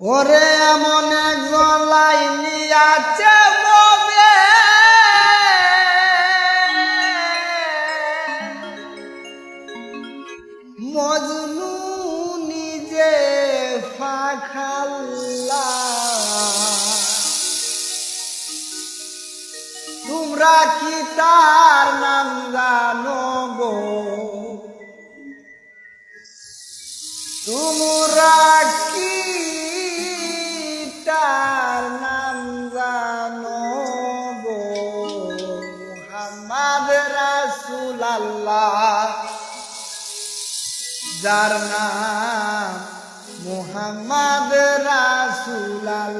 ওরে তোমরা কি তার নাম জানো গো? তোমরা কি তার নাম জানো গো? হামাদ রাসুল যার নাম মুহাম্মদ রাসুলাল্লাহ।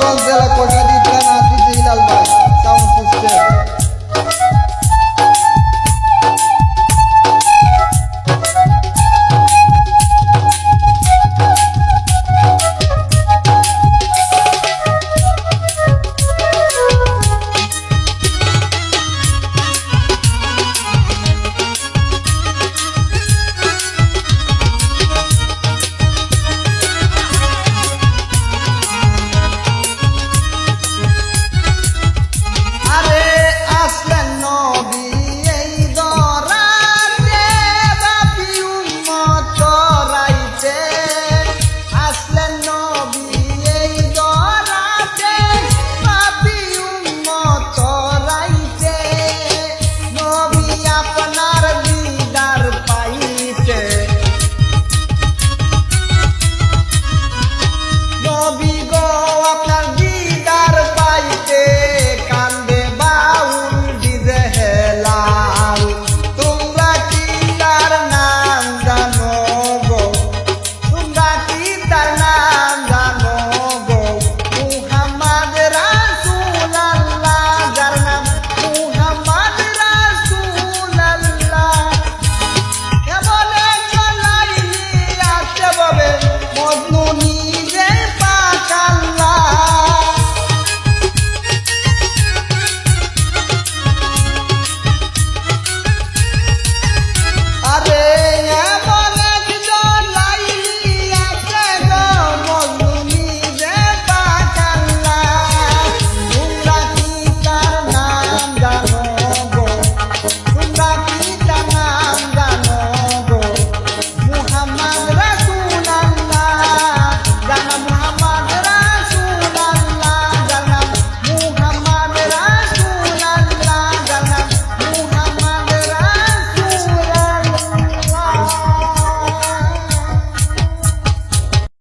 donzela com